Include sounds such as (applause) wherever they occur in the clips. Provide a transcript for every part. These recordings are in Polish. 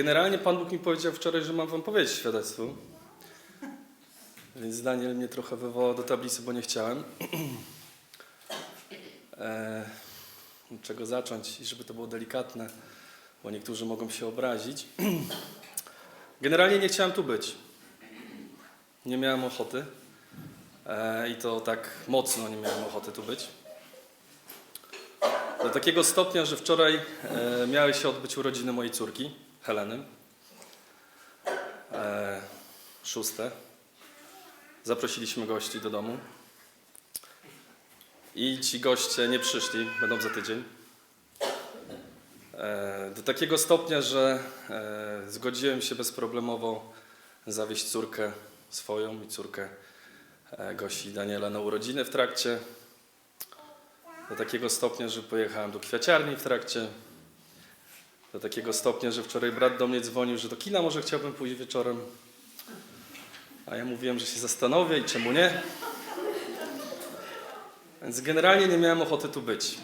Generalnie Pan Bóg mi powiedział wczoraj, że mam Wam powiedzieć świadectwo. Więc Daniel mnie trochę wywołał do tablicy, bo nie chciałem. (clears throat) E, czego zacząć i żeby to było delikatne, bo niektórzy mogą się obrazić. (clears throat) Generalnie nie chciałem tu być. Nie miałem ochoty. E, I to tak mocno nie miałem ochoty tu być. Do takiego stopnia, że wczoraj e, miały się odbyć urodziny mojej córki, Heleny. E, szóste. Zaprosiliśmy gości do domu. I ci goście nie przyszli, będą za tydzień. E, do takiego stopnia, że e, zgodziłem się bezproblemowo zawieźć córkę swoją i córkę e, Gosi i Daniela na urodziny w trakcie. Do takiego stopnia, że pojechałem do kwiaciarni w trakcie. Do takiego stopnia, że wczoraj brat do mnie dzwonił, że do kina może chciałbym pójść wieczorem. A ja mówiłem, że się zastanowię i czemu nie. Więc generalnie nie miałem ochoty tu być.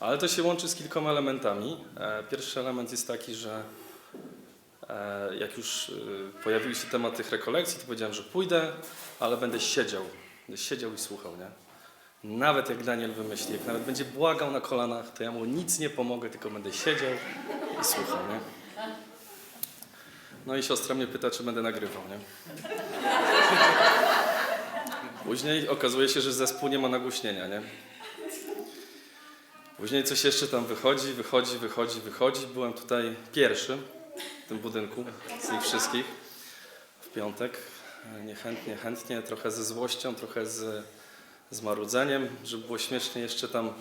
Ale to się łączy z kilkoma elementami. E, Pierwszy element jest taki, że e, jak już y, pojawiły się temat tych rekolekcji, to powiedziałem, że pójdę, ale będę siedział. Będę siedział i słuchał, nie? Nawet jak Daniel wymyśli, jak nawet będzie błagał na kolanach, to ja mu nic nie pomogę, tylko będę siedział i słuchał, nie? No i siostra mnie pyta, czy będę nagrywał, nie? Później okazuje się, że zespół nie ma nagłośnienia, nie? Później coś jeszcze tam wychodzi, wychodzi, wychodzi, wychodzi. Byłem tutaj pierwszy w tym budynku z nich wszystkich w piątek. Niechętnie, chętnie, trochę ze złością, trochę z, z marudzeniem. Żeby było śmiesznie, jeszcze tam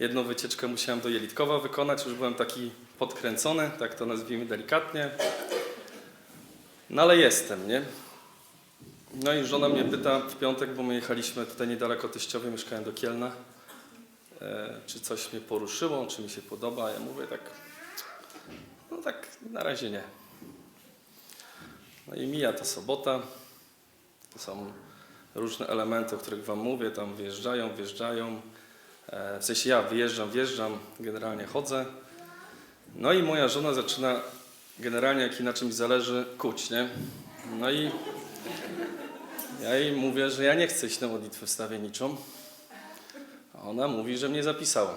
jedną wycieczkę musiałem do Jelitkowa wykonać. Już byłem taki podkręcony, tak to nazwijmy delikatnie. No ale jestem, nie? No i żona mnie pyta w piątek, bo my jechaliśmy tutaj niedaleko teściowej, mieszkałem do Kielna, e, czy coś mnie poruszyło, czy mi się podoba. Ja mówię tak, no tak na razie nie. No i mija ta sobota, to są różne elementy, o których Wam mówię, tam wjeżdżają, wjeżdżają. E, w sensie ja wyjeżdżam, wjeżdżam, generalnie chodzę. No i moja żona zaczyna generalnie, jak na czymś zależy, kuć, nie? No i ja jej mówię, że ja nie chcę iść na modlitwę wstawienniczą. A ona mówi, że mnie zapisała.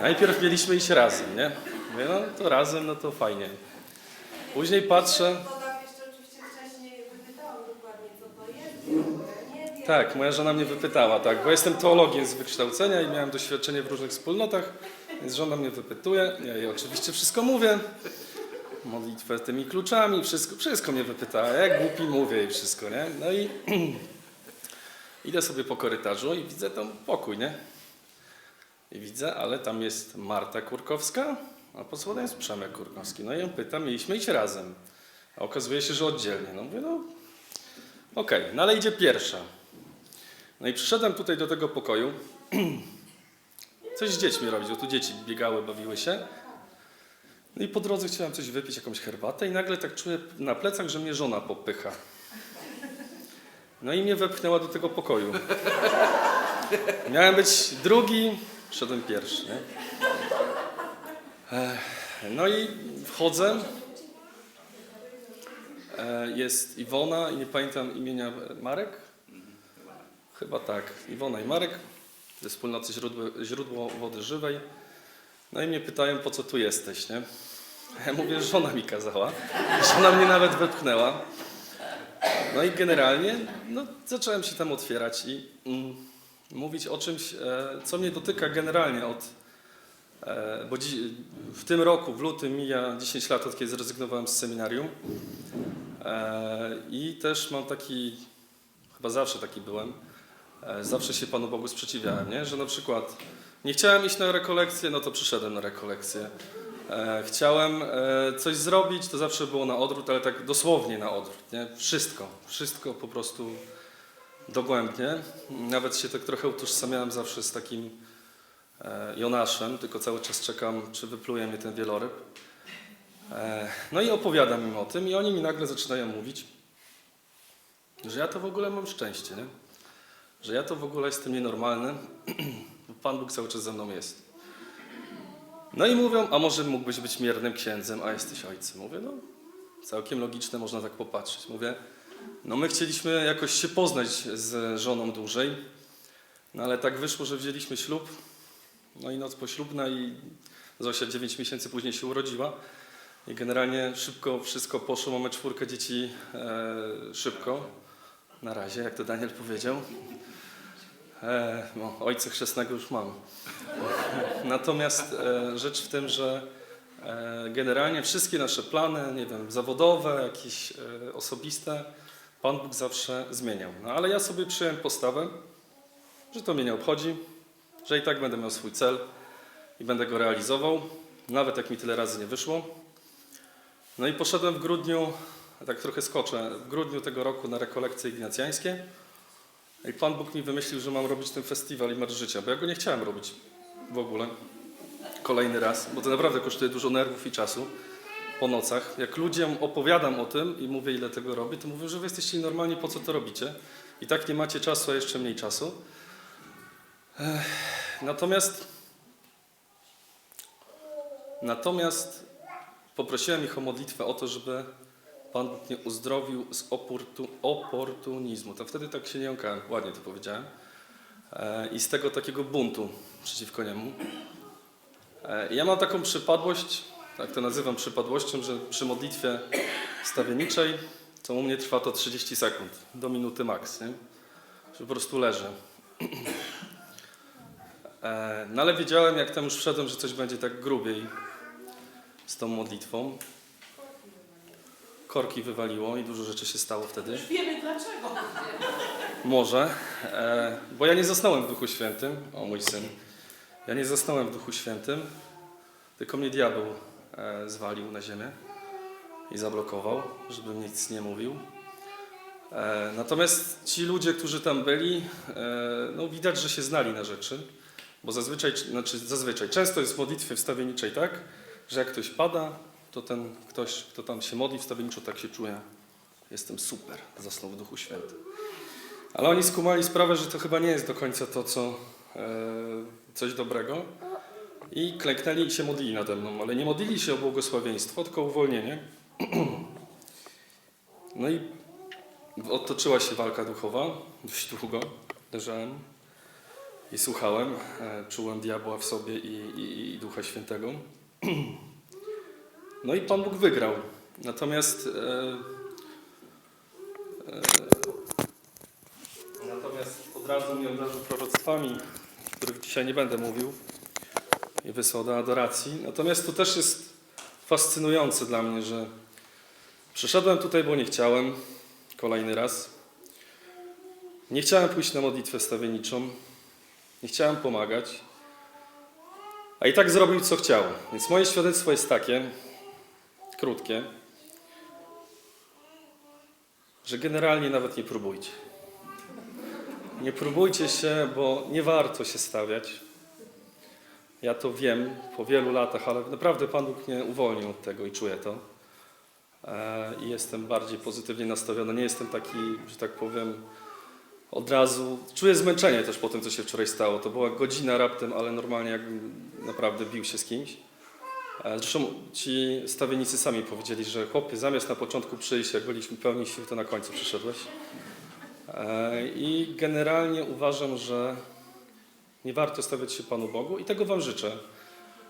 Najpierw mieliśmy iść razem, nie? Mówię, no to razem, no to fajnie. Później patrzę, Podam jeszcze oczywiście wcześniej wypytałam dokładnie co to jest, bo ja nie wiem. Tak, moja żona mnie wypytała, tak, bo jestem teologiem z wykształcenia i miałem doświadczenie w różnych wspólnotach, więc żona mnie wypytuje, ja jej oczywiście wszystko mówię, modlitwę tymi kluczami, wszystko, wszystko mnie wypytała, jak głupi mówię i wszystko, nie? No i (clears throat) idę sobie po korytarzu i widzę tam pokój, nie? I widzę, ale tam jest Marta Kurkowska, a pod spodem jest Przemek Kurkowski. No i ją pytam, mieliśmy iść razem. A okazuje się, że oddzielnie. No mówię, no okej, no ale idzie pierwsza. No i przyszedłem tutaj do tego pokoju. (clears throat) Coś z dziećmi robić, bo tu dzieci biegały, bawiły się. No i po drodze chciałem coś wypić, jakąś herbatę i nagle tak czuję na plecach, że mnie żona popycha. No i mnie wepchnęła do tego pokoju. Miałem być drugi, szedłem pierwszy. Nie? No i wchodzę. E, Jest Iwona i nie pamiętam imienia Marek? Chyba tak. Iwona i Marek ze wspólnoty źródło, źródło Wody Żywej. No i mnie pytają, po co tu jesteś, nie? Ja mówię, żona mi kazała. Żona mnie nawet wepchnęła. No i generalnie no, zacząłem się tam otwierać i mm, mówić o czymś, e, co mnie dotyka generalnie od... E, bo w tym roku, w lutym mija 10 lat, od kiedy zrezygnowałem z seminarium. E, I też mam taki, chyba zawsze taki byłem, zawsze się Panu Bogu sprzeciwiałem, nie? że na przykład nie chciałem iść na rekolekcję, no to przyszedłem na rekolekcję. E, Chciałem e, coś zrobić, to zawsze było na odwrót, ale tak dosłownie na odwrót. Nie? Wszystko, wszystko po prostu dogłębnie. Nawet się tak trochę utożsamiałem zawsze z takim e, Jonaszem, tylko cały czas czekam, czy wypluje mnie ten wieloryb. E, No i opowiadam im o tym i oni mi nagle zaczynają mówić, że ja to w ogóle mam szczęście, nie? Że ja to w ogóle jestem nienormalny, (clears throat) bo Pan Bóg cały czas ze mną jest. No i mówią, a może mógłbyś być miernym księdzem, a jesteś ojcem. Mówię, no całkiem logiczne, można tak popatrzeć. Mówię, no my chcieliśmy jakoś się poznać z żoną dłużej, no ale tak wyszło, że wzięliśmy ślub, no i noc poślubna i Zosia 9 miesięcy później się urodziła. I generalnie szybko wszystko poszło, mamy czwórkę dzieci e, szybko. Na razie, jak to Daniel powiedział. E, no, ojca chrzestnego już mam. (laughs) Natomiast e, rzecz w tym, że e, generalnie wszystkie nasze plany, nie wiem, zawodowe, jakieś e, osobiste, Pan Bóg zawsze zmieniał. No ale ja sobie przyjąłem postawę, że to mnie nie obchodzi, że i tak będę miał swój cel i będę go realizował, nawet jak mi tyle razy nie wyszło. No i poszedłem w grudniu, tak trochę skoczę, w grudniu tego roku na rekolekcje ignacjańskie. I Pan Bóg mi wymyślił, że mam robić ten festiwal i Marsz Życia, bo ja go nie chciałem robić w ogóle. Kolejny raz, bo to naprawdę kosztuje dużo nerwów i czasu po nocach. Jak ludziom opowiadam o tym i mówię, ile tego robię, to mówią, że wy jesteście normalni, po co to robicie? I tak nie macie czasu, a jeszcze mniej czasu. Natomiast Natomiast poprosiłem ich o modlitwę o to, żeby Pan Bóg mnie uzdrowił z oportu, oportunizmu. To wtedy tak się nie jąkałem, ładnie to powiedziałem. E, I z tego takiego buntu przeciwko niemu. E, ja mam taką przypadłość, tak to nazywam przypadłością, że przy modlitwie stawienniczej, to u mnie trwa to 30 sekund, do minuty maks, nie? Że po prostu leżę. E, No ale wiedziałem, jak tam już wszedłem, że coś będzie tak grubiej z tą modlitwą. Korki wywaliło i dużo rzeczy się stało wtedy. Już wiemy dlaczego. Może, e, bo ja nie zasnąłem w Duchu Świętym, o mój syn. Ja nie zasnąłem w Duchu Świętym, tylko mnie diabeł e, zwalił na ziemię i zablokował, żebym nic nie mówił. E, natomiast ci ludzie, którzy tam byli, e, no widać, że się znali na rzeczy, bo zazwyczaj, znaczy zazwyczaj, często jest w modlitwie wstawienniczej tak, że jak ktoś pada, to ten ktoś, kto tam się modli wstawienniczo, tak się czuje. Jestem super, zasnął w Duchu Świętym. Ale oni skumali sprawę, że to chyba nie jest do końca to, co e, coś dobrego. I klęknęli i się modlili nade mną, ale nie modlili się o błogosławieństwo, tylko o uwolnienie. No i otoczyła się walka duchowa, dość długo leżałem i słuchałem, e, czułem diabła w sobie i, i, i Ducha Świętego. (clears throat) No i Pan Bóg wygrał. Natomiast e, Natomiast od razu mnie obdarzył proroctwami, o których dzisiaj nie będę mówił i wysłał do adoracji. Natomiast to też jest fascynujące dla mnie, że przyszedłem tutaj, bo nie chciałem, kolejny raz. Nie chciałem pójść na modlitwę stawienniczą, nie chciałem pomagać, a i tak zrobił, co chciał. Więc moje świadectwo jest takie, krótkie, że generalnie nawet nie próbujcie. Nie próbujcie się, bo nie warto się stawiać. Ja to wiem po wielu latach, ale naprawdę Pan Bóg mnie uwolnił od tego i czuję to. E, I jestem bardziej pozytywnie nastawiony. Nie jestem taki, że tak powiem, od razu. Czuję zmęczenie też po tym, co się wczoraj stało. To była godzina raptem, ale normalnie jakbym naprawdę bił się z kimś. E, Zresztą ci stawiennicy sami powiedzieli, że chłopie, zamiast na początku przyjść, jak byliśmy pełni sił, to na końcu przyszedłeś. E, I generalnie uważam, że nie warto stawiać się Panu Bogu i tego Wam życzę.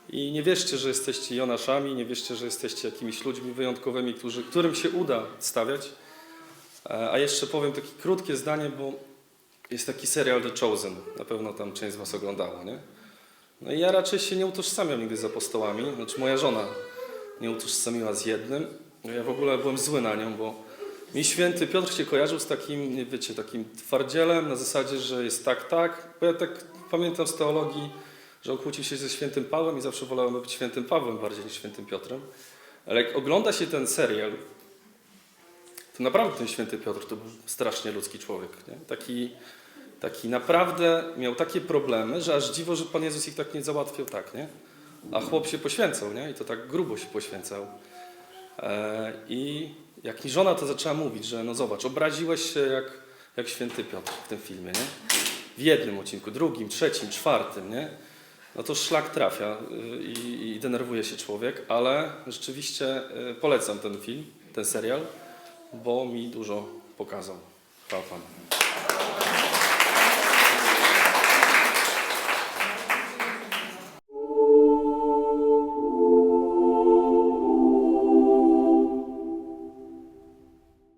I nie wierzcie, że jesteście Jonaszami, nie wierzcie, że jesteście jakimiś ludźmi wyjątkowymi, którzy, którym się uda stawiać. E, A jeszcze powiem takie krótkie zdanie, bo jest taki serial The Chosen. Na pewno tam część z Was oglądała, nie? No i ja raczej się nie utożsamiam nigdy z apostołami. Znaczy moja żona nie utożsamiła z jednym. No Ja w ogóle byłem zły na nią, bo mi święty Piotr się kojarzył z takim, wiecie, takim twardzielem na zasadzie, że jest tak, tak. Bo ja tak pamiętam z teologii, że on kłócił się ze świętym Pawłem i zawsze wolałem być świętym Pawłem bardziej niż świętym Piotrem. Ale jak ogląda się ten serial, to naprawdę ten święty Piotr to był strasznie ludzki człowiek. Nie? Taki, taki naprawdę miał takie problemy, że aż dziwo, że Pan Jezus ich tak nie załatwiał tak, nie? A chłop się poświęcał, nie? I to tak grubo się poświęcał. E, I jak mi żona to zaczęła mówić, że no zobacz, obraziłeś się jak, jak święty Piotr w tym filmie, nie? W jednym odcinku, drugim, trzecim, czwartym, nie? No to szlak trafia y, i, i i denerwuje się człowiek, ale rzeczywiście y, polecam ten film, ten serial, bo mi dużo pokazał. Chwała Panu.